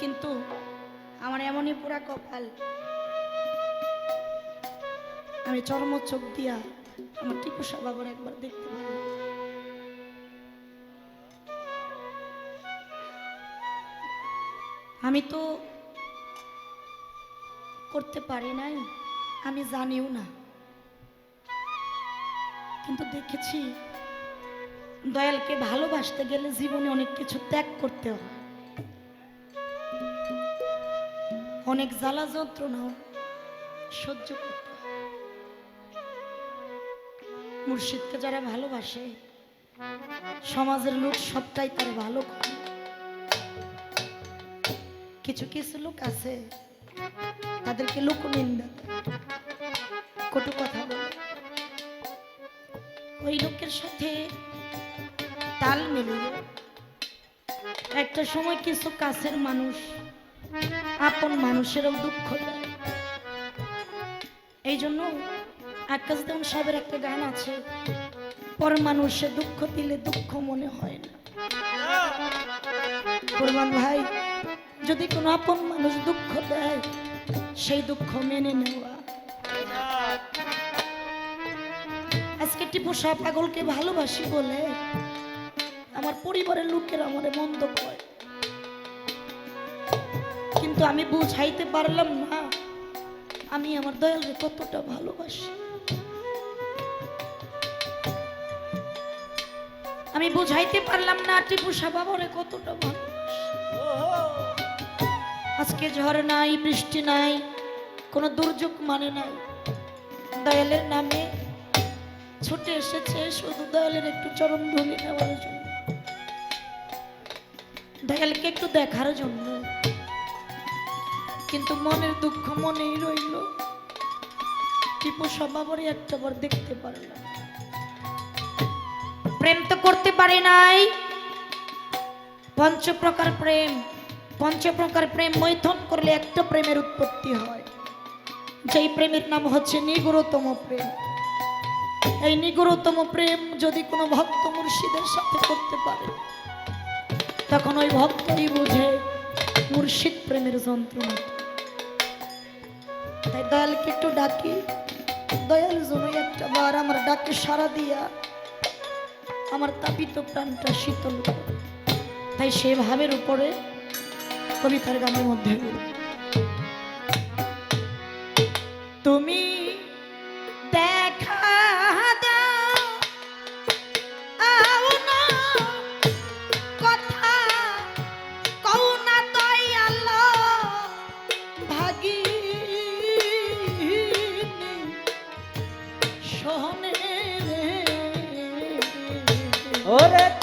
কিন্তু আমার এমনই পুরা কপাল। আমি চরম চোখ দিয়া আমার টিপু বাবার একবার দেখতে পারি আমি তো করতে পারি নাই, আমি জানিও না। কিন্তু দেখেছি দয়ালকে ভালোবাসতে গেলে জীবনে অনেক কিছু ত্যাগ করতে হয় অনেক জ্বালা যন্ত্রণাও সহ্য করতে মুর্শিদকে যারা ভালোবাসে, সমাজের লোক সবটাই তার ভালো করে। কিছু কিছু লোক আছে, তাদেরকে লোক নিন্দা কটু কথা বলে। ওই লোকের সাথে তাল মিলিয়ে একটা সময় কিছু কাছের মানুষ আপন মানুষেরও দুঃখ এই জন্য আকাশ দেওয়ান সাহেবের একটা গান আছে পর মানুষে দুঃখ দিলে দুঃখ মনে হয় না। কুরবান ভাই, যদি কোনো আপন মানুষ দুঃখ দেয়, সেই দুঃখ মেনে নেওয়া। আজকে টিপু সাহ পাগলকে ভালোবাসি বলে আমার পরিবারের লোকের আমারে মন্দ করে কিন্তু আমি বুঝাইতে পারলাম না। আমি আমার দয়ালকে কতটা ভালোবাসি। আমি বুঝাইতে পারলাম না টিপু সাহ বাবারে কতটা ভালোবাসি। আজকে ঝড় নাই, বৃষ্টি নাই, কোনো দুর্যোগ মানে নাই। দয়ালের নামে ছুটে এসেছে, শুধু দয়ালের একটু চরম ধুলি নেওয়ার জন্য। দয়ালকে একটু দেখার জন্য। কিন্তু মনের দুঃখ মনেই রইল। টিপু স্বভাবরে একটা বার দেখতে পারলাম প্রেম তো করতে পারে নাই। পঞ্চপ্রকার প্রেম পঞ্চপ্রকার প্রেম মৈথন করলে একটা প্রেমের উৎপত্তি হয়। যেই প্রেমের নাম হচ্ছে নিগুরতম প্রেম। এই নিগুরতম প্রেম যদি কোনো ভক্ত মুর্শিদের সাথে করতে পারে, তখন ওই ভক্তই বুঝে মুর্শিদ প্রেমের যন্ত্রণা তাই দয়ালকে একটু ডাকি। দয়াল যেন একটা বার আমার ডাকে সারা দিয়া আমার তাপিত প্রাণটা শীতল তাই সে ভাবের উপরে কবিতার গানের মধ্যে। তুমি ওরে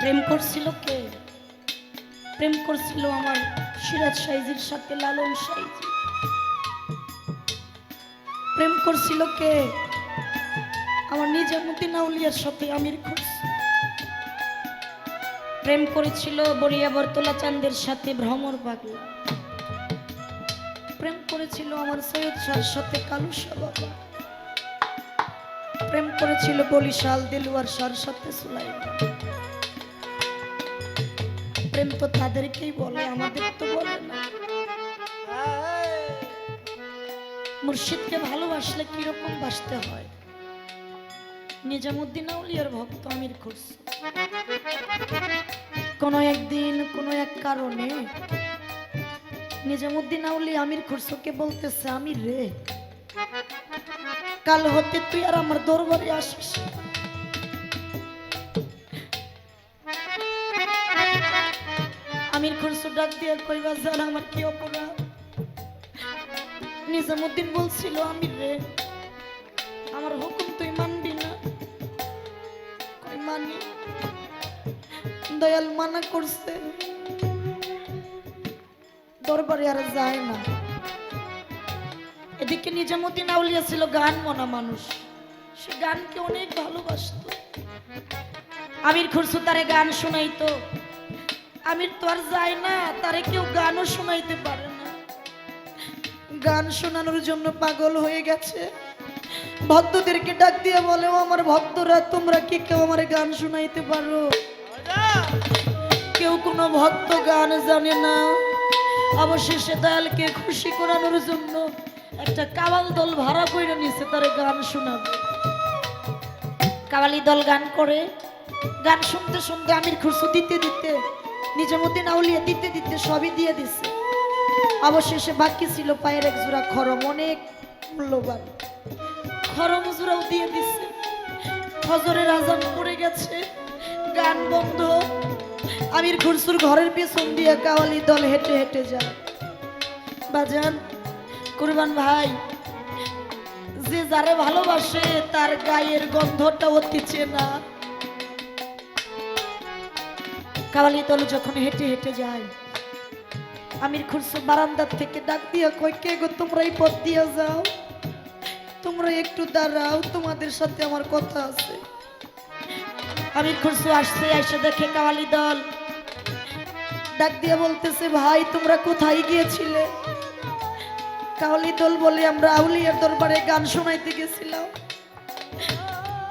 প্রেম করছিল কে? প্রেম করছিল আমার সিরাজ সাইজির সাথে লালন সাইজি। প্রেম করছিল কে? আমার নিজামুদ্দিন আউলিয়ার সাথে আমির খুরশি প্রেম করেছিল বরিয়া বরতলা চাঁদের সাথে ভ্রমর পাগলা। প্রেম করেছিল আমার সৈয়দ শাহর সাথে কালু বাবা। প্রেম করেছিল বলিশাল দেলুয়ার শাহর সাথে সুলাইমান। প্রেম তো, তাদেরকেই বলে, আমাদের তো বলে না। মুর্শিদকে ভালোবাসলে কীরকম বাসতে হয়? নিজামুদ্দিন আউলিয়ার ভক্ত আমির খুরশি কোনো একদিন, কোনো এক কারণে নিজামুদ্দিন আউলি আমির খুরসুকে বলতেছে, আমির রে, কাল হতে তুই আর আমার দরবারে আসিস খুরসু ডাক দিয়ে কইবা, জান, আমার কি অপরাধ? নিজামুদ্দিন বলছিল আমির রে, আমার হুকুম তুই মানবি না। কই, মানি? দয়াল মানা করছে, দরবারে আর যায় না। এদিকে নিজামুদ্দিন আউলিয়া ছিল গান মনা মানুষ। সে গানকে অনেক ভালোবাসতো। আমির খুরসু তারে গান শোনাইতো। আমির তো আর যাই না, তারে কেউ গানও শোনাইতে পারে না। গান শোনানোর জন্য পাগল হয়ে গেছে। ভক্তদেরকে ডাক দিয়ে বলে, "ও আমার ভক্তরা, তোমরা কি কেউ আমার গান শোনাইতে পারো? কেউ কোনো ভক্ত গান জানে না। অবশেষে দয়ালকে খুশি করানোর জন্য একটা কাওয়াল দল ভাড়া করে নিছে তার গান শোনাবে। কাওয়ালি দল গান করে। গান শুনতে শুনতে আমির খুরসু দিতে দিতে নিজামুদ্দিন আউলিয়া দিতে দিতে সবই দিয়ে দিছে। অবশেষে বাকি ছিল পায়ের এক জোড়া খরম, অনেক মূল্যবান। খরম জোড়াও দিয়ে দিছে। ফজরের আজান পড়ে গেছে, গান বন্ধ। আমির খুরসুর ঘরের পেছন দিয়ে কাওয়ালি দল হেঁটে হেঁটে যায়। বাজান, কুরবান ভাই, যে যারে ভালোবাসে তার গায়ের গন্ধটা অতি চেনা। কাওয়ালি দল যখন হেঁটে হেঁটে যায়, আমির খুরসু বারান্দার থেকে ডাক দিয়া কই কে গো তোমরা এই পথ দিয়ে যাও? তোমরা একটু দাঁড়াও, তোমাদের সাথে আমার কথা আছে। আমির খুরসু আসছে, এসে দেখে কাওয়ালি দল। ডাক দিয়ে বলতেছে, ভাই, তোমরা কোথায় গিয়েছিলে? কাওয়ালি দল বলে, আমরা আউলিয়ার দরবারে গান শোনাইতে গেছিলাম।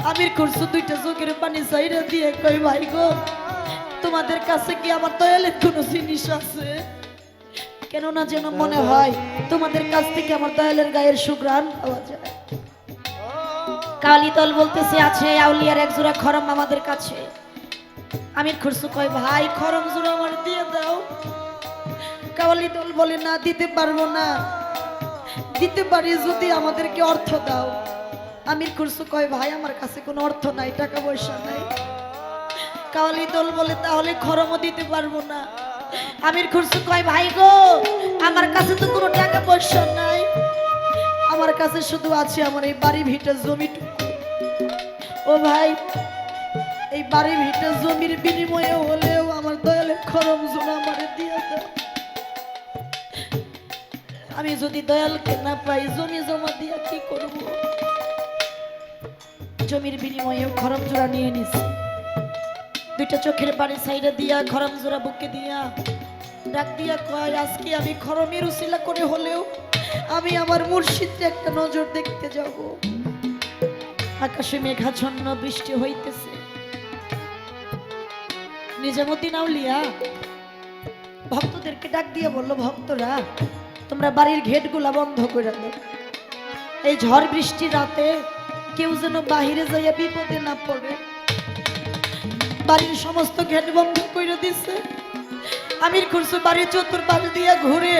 আমির করছ দুইটা চোখের পানি সাইরা দিয়ে কই ভাই গো তোমাদের কাছে কি আমার দয়ালের কোনো জিনিস আছে? কেননা যেন মনে হয় তোমাদের কাছ থেকে আমার দয়ালের গায়ের সুগ্রাণ পাওয়া যায়। কালী দল বলতেছে, আছে, আউলিয়ার এক জোড়া খরম আমাদের কাছে। আমির খুরসু কয়, ভাই, খরম জোড়া আমার দিয়ে দাও। কাওয়ালি দল বলে, না, দিতে পারব না। দিতে পারি যদি আমাদেরকে অর্থ দাও। আমির খুরসু কয়, ভাই, আমার কাছে কোনো অর্থ নাই, টাকা পয়সা নাই। কাওয়ালি দল বলে তাহলে খরমও দিতে পারব না। আমির খুরসু কয়, ভাই গো, আমার কাছে তো কোনো টাকা পয়সা নাই। আমার কাছে শুধু আছে আমার এই বাড়ি ভিটা জমিটুকু। ও ভাই, এই বাড়ি ভিটা জমির বিনিময়ে হলেও আমার দয়ালের খরম জোনা আমার দিয়ে দাও আমি যদি দয়ালকে না পাই, জমি জমা দিয়া কি করব? জমির বিনিময়ে খরম জোড়া নিয়ে নিছি। দুইটা চোখের পানি সাইডে দিয়া খরম জোড়া বুকে দিয়া, ডাক দিয়া কয়, আজকে আমি খরমের উসিলা করে হলেও আমি আমার মুর্শিদকে একটা নজর দেখতে যাব। আকাশে মেঘাচ্ছন্ন বৃষ্টি হইতেছে। নিজামুদ্দিন আউলিয়া, ভক্তদেরকে ডাক দিয়ে বলল, ভক্তরা, তোমরা বাড়ির ঘেটগুলা বন্ধ করে দাও। এই ঝড় বৃষ্টি রাতে কেউ যেন বাহিরে যাইয়া বিপদে না পড়ে। বাড়ির সমস্ত ঘেট বন্ধ করে দিছে। আমির খুরসু বাড়ির চতুর্পাশ দিয়া ঘুরে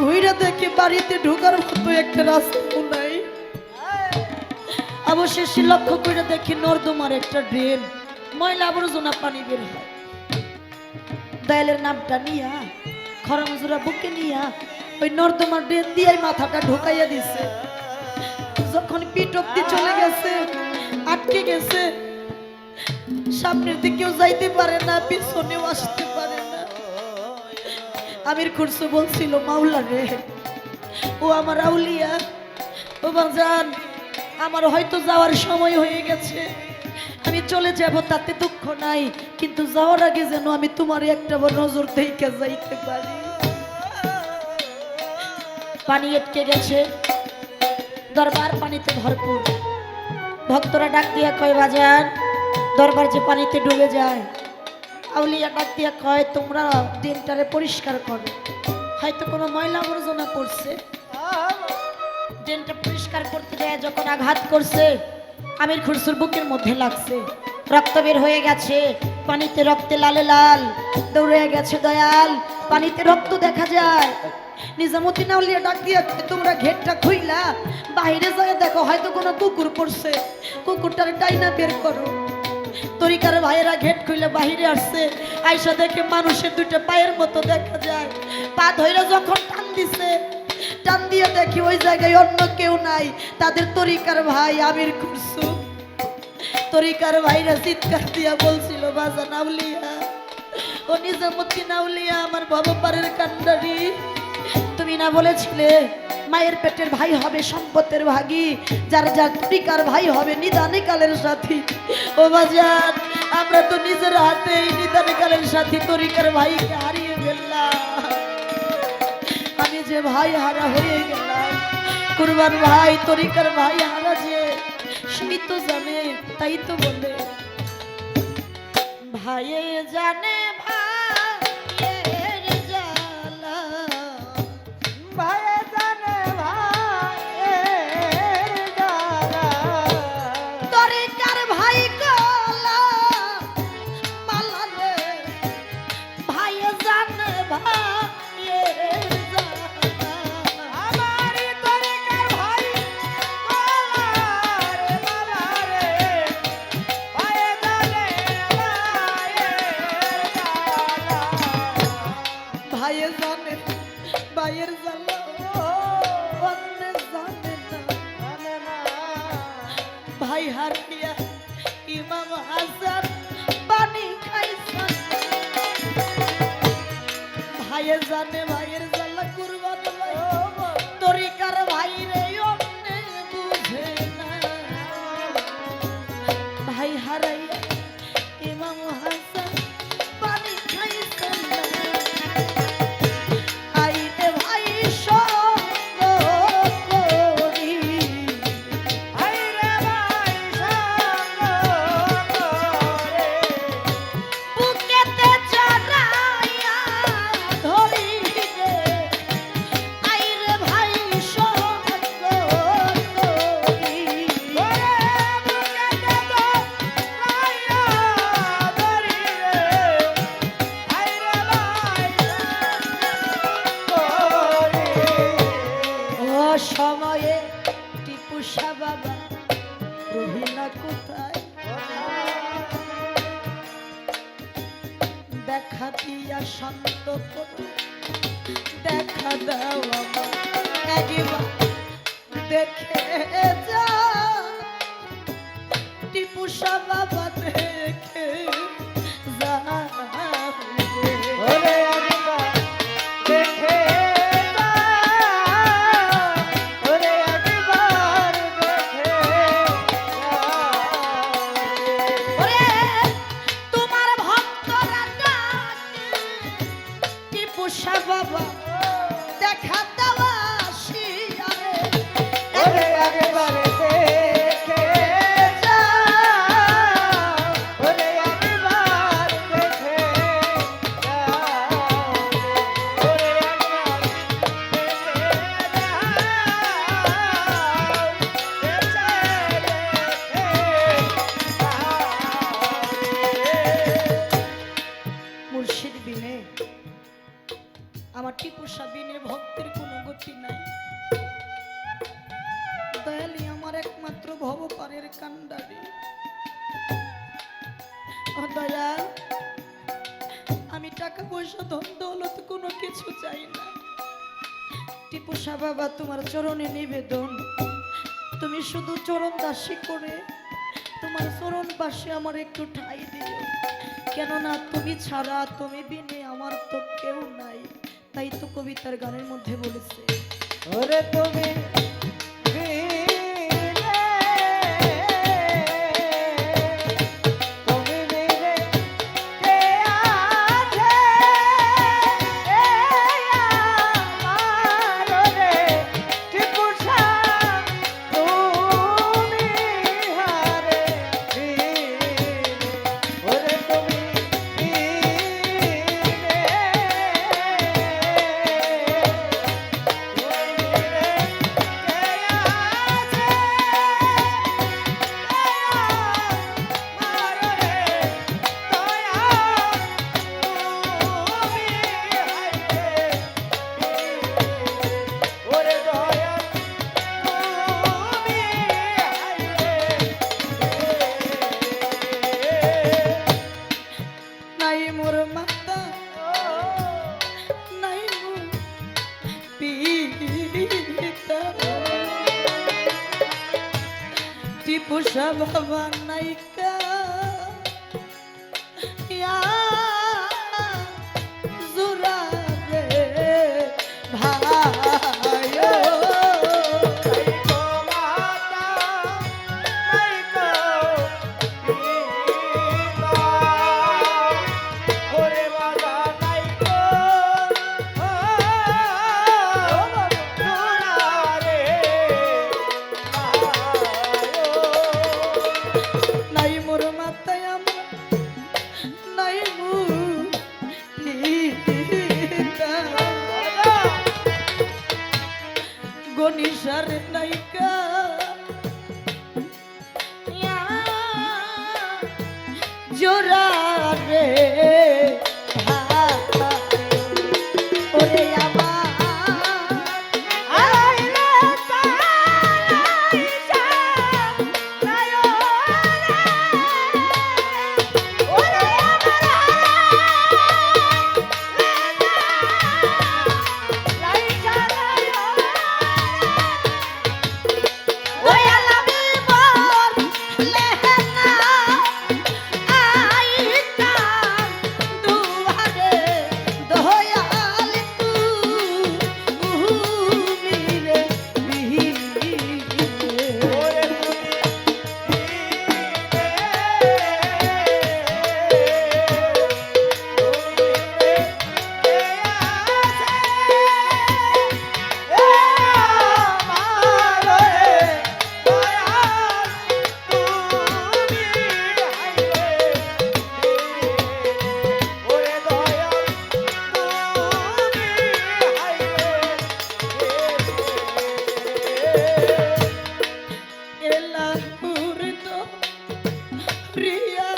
ঘুরে দেখে বাড়িতে ঢোকার মতো একটা রাস্তা নাই। অবশেষে লক্ষ্য করে দেখি নর্দমার একটা ড্রেন, ময়লা আবর্জনা পানি বের হয়। দয়ালের নামটা নিয়া খরমজুরা বুকে নিয়া, ওই নর্দমার ড্রেন দিয়ে মাথাটা ঢুকাইয়া দিছে। যখন পিঠ অব্দি চলে গেছে, আটকে গেছে সামনের দিকেও যাইতে পারে না, পিছনেও আসতে পারে না। আমির খুরসু বলছিল, মাওলা রে, ও আমার আউলিয়া, ও বাজান আমার হয়তো যাওয়ার সময় হয়ে গেছে। আমি চলে যাব, তাতে দুঃখ নাই, কিন্তু যাওয়ার আগে যেন আমি তোমার একটা নজর দেখে যাইতে পারি। পানি আটকে গেছে। দরবার পানিতে ভরপুর। ভক্তরা ডাক দিয়া কয়, বাজান দরবার যে পানিতে ডুবে যায়, আউলিয়া ডাক দিয়া কয়, তোমরা দিনটারে পরিষ্কার করো। হয়তো কোনো ময়লা আবর্জনা পড়ছে। ড্রেনটা পরিষ্কার করতে যায়, যখন আঘাত করছে, আমির খুরসুর বুকের মধ্যে লাগছে। রক্ত বের হয়ে গেছে, পানিতে রক্তে লালে লাল, দৌড়ে গেছে দয়াল, পানিতে রক্ত দেখা যায়। নিজামুদ্দিন আউলিয়া ডাক দিয়ে তোমরা ঘেরটা খুইলা বাইরে যায় দেখো, হয়তো কোনো কুকুর পড়ছে। কুকুরটার ডাইনা বের করো। তরিকার ভাইয়েরা ঘেট খুলে বাহিরে আসছে। আইসা দেখে মানুষের দুইটা পায়ের মতো দেখা যায়। পা ধইরা যখন টান দিছে, টান দিয়ে দেখি ওই জায়গায় অন্য কেউ নাই। তাদের তরিকার ভাই আমির কুরসু তরিকার ভাইরা চিৎকার দিয়া বলছিল, বাজা নাউলিয়া, ও নিজামুদ্দিন আউলিয়া আমার ভবপারের কান্ডারি তুমি না বলেছিলে মায়ের পেটের ভাই হবে সম্পত্তের ভাগী। যার যার তরিকার ভাই হবে নিদানে কালের সাথী। ও বাজান, আমরা তো নিজের হাতেই নিদানে কালের সাথী তরিকার ভাইকে হারিয়ে ফেললাম। আমি যে ভাই হারা হয়ে গেলাম। কুরবান ভাই, তরিকার ভাই হারা যে সেই তো জানে, তাই তো বলে। ভাইয়ে জানে দেখা দাও দেখে যা টিপু সাবা দেখে যা দাসী করে তোমার চরণ পাশে আমার একটু ঠাই দিও। কেননা তুমি ছাড়া, তুমি বিনে আমার তো কেউ নাই। তাই তো কবিতার গানের মধ্যে বলেছে, ওরে তুমি প্রিয়া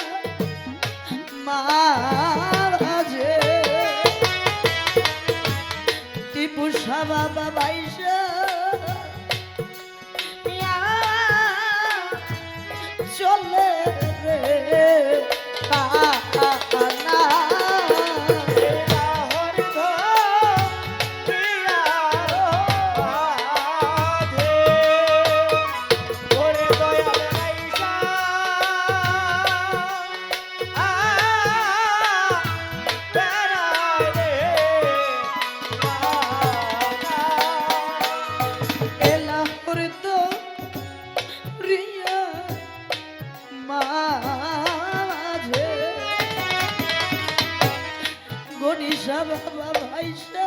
মাঝে টিপু সাবা ভাইসা বাবা ভাইসা।